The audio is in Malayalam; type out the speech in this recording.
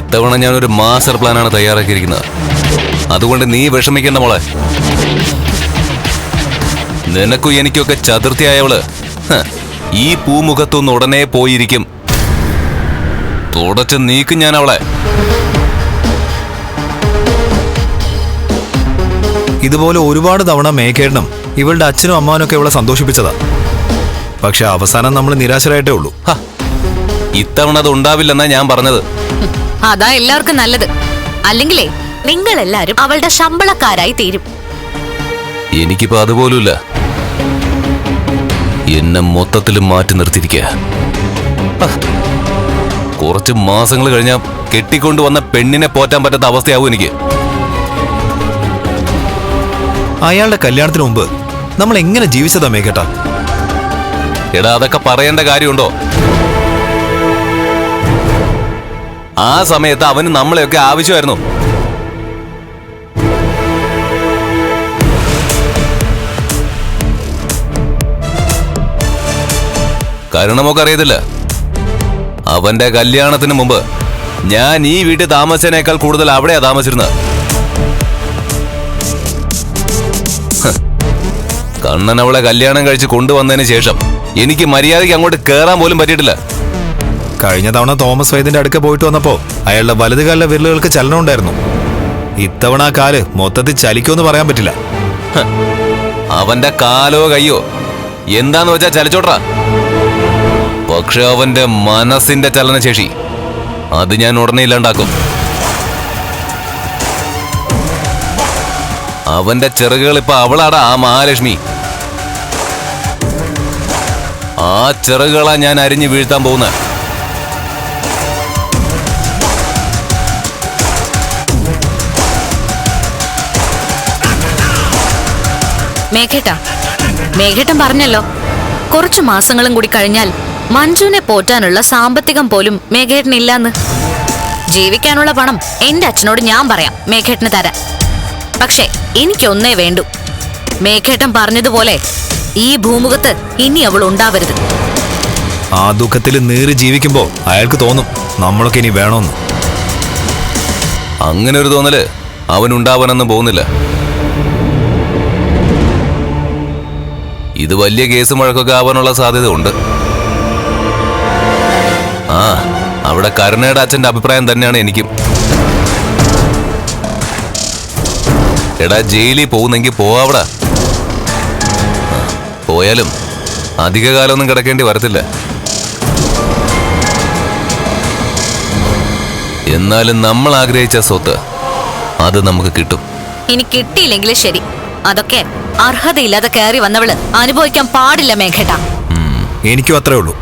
ഇത്തവണ ഞാനൊരു മാസ്റ്റർ പ്ലാനാണ് തയ്യാറാക്കിയിരിക്കുന്നത്. അതുകൊണ്ട് നീ വിഷമിക്കേണ്ട മോളെ. നിനക്കും എനിക്കൊക്കെ ചതുർത്ഥിയായവൾ ഈ പൂമുഖത്തൊന്ന് ഉടനെ പോയിരിക്കും. തുടച്ച് നീക്കും ഞാൻ അവളെ. ഇതുപോലെ ഒരുപാട് തവണ മേക്കേടണം ഇവളുടെ അച്ഛനും അമ്മാവനും ഒക്കെ ഇവളെ സന്തോഷിപ്പിച്ചതാ. പക്ഷെ അവസാനം നമ്മൾ നിരാശരായിട്ടേ ഉള്ളൂ. ഇത്തവണ അത് ഉണ്ടാവില്ലെന്നാ ഞാൻ പറഞ്ഞത്. അതാ എല്ലാവർക്കും നല്ലത്. അല്ലെങ്കിലേ നിങ്ങൾ എല്ലാരും അവളുടെ ശമ്പളക്കാരായി തീരും. എനിക്കിപ്പോ അതുപോലുമില്ല. എന്നെ മൊത്തത്തിൽ മാറ്റി നിർത്തിയിരിക്കുക. കുറച്ച് മാസങ്ങൾ കഴിഞ്ഞാ കെട്ടിക്കൊണ്ടു വന്ന പെണ്ണിനെ പോറ്റാൻ പറ്റാത്ത അവസ്ഥയാവും എനിക്ക്. അയാളുടെ കല്യാണത്തിന് മുമ്പ് നമ്മൾ എങ്ങനെ ജീവിച്ചതാ മേഘട്ട? എടാ അതൊക്കെ പറയേണ്ട കാര്യമുണ്ടോ? ആ സമയത്ത് അവന് നമ്മളെയൊക്കെ ആവശ്യമായിരുന്നു. കാരണമൊക്കെ അറിയത്തില്ല. അവന്റെ കല്യാണത്തിന് മുമ്പ് ഞാൻ ഈ വീട്ടിൽ താമസിച്ചതിനേക്കാൾ കൂടുതൽ അവിടെയാ താമസിച്ചിരുന്നത്. കണ്ണൻ അവളെ കല്യാണം കഴിച്ച് കൊണ്ടുവന്നതിന് ശേഷം എനിക്ക് മര്യാദയ്ക്ക് അങ്ങോട്ട് കേറാൻ പോലും പറ്റിയിട്ടില്ല. കഴിഞ്ഞ തവണ തോമസ് വൈദ്യന്റെ അടുക്ക പോയിട്ട് വന്നപ്പോ അയാളുടെ വലതുകാലിലെ വിരലുകൾക്ക് ചലനം ഉണ്ടായിരുന്നു. ഇത്തവണ ആ കാൽ മൊത്തത്തിൽ ചലിക്കുമെന്ന് പറയാൻ പറ്റില്ല. അവന്റെ കാലോ കയ്യോ? എന്താന്ന് വെച്ചാ ചലിച്ചോട്ടാ പക്ഷെ അവന്റെ മനസ്സിന്റെ ചലനശേഷി അത് ഞാൻ ഉടനെ ഇല്ലാണ്ടാക്കും. അവന്റെ ചെറുകൾ ഇപ്പൊ അവളാടാ ആ മഹാലക്ഷ്മി. ആ ചെറുകളാ ഞാൻ അരിഞ്ഞു വീഴ്ത്താൻ പോകുന്നത്. മേഘേട്ടാ മേഘേട്ടൻ പറഞ്ഞല്ലോ കുറച്ചു മാസങ്ങളും കൂടി കഴിഞ്ഞാൽ മഞ്ജുവിനെ പോറ്റാനുള്ള സാമ്പത്തികം പോലും മേഘേട്ടനില്ലാന്ന്. ജീവിക്കാനുള്ള പണം എന്റെ അച്ഛനോട് ഞാൻ പറയാം മേഘേട്ടന് തരാൻ. പക്ഷേ എനിക്കൊന്നേ വേണ്ടു. മേഘേട്ടൻ പറഞ്ഞതുപോലെ ഈ ഭൂമുഖത്ത് ഇനി അവൾ ഉണ്ടാവരുത്. ആ ദുഃഖത്തിൽ നീറി ജീവിക്കുമ്പോ അയാൾക്ക് തോന്നും നമ്മളൊക്കെ ഇനി വേണമെന്ന് അങ്ങനെ ഒരു തോന്നൽ അവനുണ്ടാവാനൊന്നും പോകുന്നില്ല. ഇത് വലിയ കേസ് മഴക്കൊക്കെ ആവാനുള്ള സാധ്യത ഉണ്ട് ആ അവിടെ കരുണയുടെ അച്ഛന്റെ അഭിപ്രായം തന്നെയാണ് എനിക്കും. എടാ ജയിലിൽ പോകുന്നെങ്കിൽ പോവാവിടാ പോയാലും അധിക കാലമൊന്നും കിടക്കേണ്ടി വരത്തില്ല. എന്നാലും നമ്മൾ ആഗ്രഹിച്ച സ്വത്ത് അത് നമുക്ക് കിട്ടും. ഇനി കിട്ടിയില്ലെങ്കിലും ശരി. അതൊക്കെ അർഹതയില്ലാതെ കയറി വന്നവൾ അനുഭവിക്കാൻ പാടില്ല മേഘേട്ട. എനിക്കും അത്രേ ഉള്ളൂ.